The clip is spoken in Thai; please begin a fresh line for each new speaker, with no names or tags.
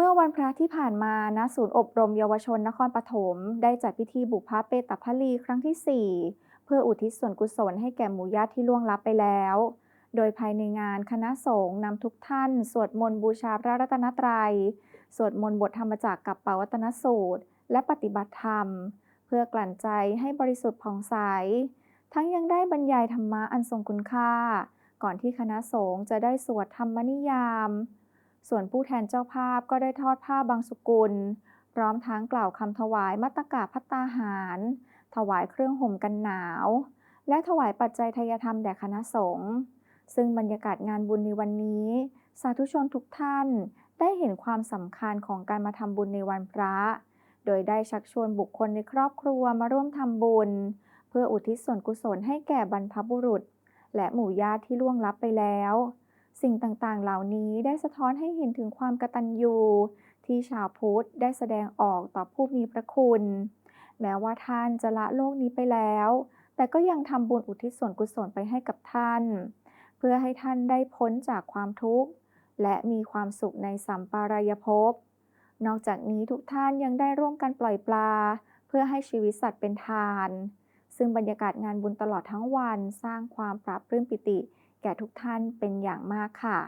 เมื่อวันพระที่ผ่านมาณศูนย์อบรมเยาวชนนครปฐมได้จัดพิธีบุพเพเตพลีครั้งที่ 4 เพื่ออุทิศส่วนกุศลให้แก่หมู่ญาติที่ล่วงลับไปแล้ว โดยภายในงานคณะสงฆ์นำทุกท่าน สวดมนต์บูชาพระรัตนตรัย สวดมนต์บทธรรมจักรกับปวัตนสูตร และปฏิบัติธรรม เพื่อกลั่นใจให้บริสุทธิ์ผ่องใส ทั้งยังได้บรรยายธรรมะอันทรงคุณค่า ก่อนที่คณะสงฆ์จะได้สวดธรรมนิยาม ส่วนผู้แทนเจ้าภาพก็ได้ทอดผ้าบางสุกุล พร้อมทั้งกล่าวคำถวายมัตตกาพัตตาหาร ถวายเครื่องห่มกันหนาว และถวายปัจจัยทยธรรมแด่คณะสงฆ์ซึ่งบรรยากาศงานบุญในวันนี้ สาธุชนทุกท่านได้เห็นความสำคัญของการมาทำบุญในวันพระ โดยได้ชักชวนบุคคลในครอบครัวมาร่วมทำบุญ เพื่ออุทิศส่วนกุศลให้แก่บรรพบุรุษ และหมู่ญาติที่ล่วงลับไปแล้ว สิ่งต่างๆ เหล่านี้ได้สะท้อนให้เห็นถึงความกตัญญูที่ชาวพุทธได้แสดงออกต่อผู้มีพระคุณ แม้ว่าท่านจะละโลกนี้ไปแล้ว แต่ก็ยังทำบุญอุทิศส่วนกุศลไปให้กับท่าน เพื่อให้ท่านได้พ้นจากความทุกข์ และมีความสุขในสัมปรายภพ นอกจากนี้ทุกท่านยังได้ร่วมกันปล่อยปลา เพื่อให้ชีวิตสัตว์เป็นทาน ซึ่งบรรยากาศงานบุญตลอดทั้งวันสร้างความปราบปลื้มปิติ แก่ทุกท่านเป็นอย่างมากค่ะ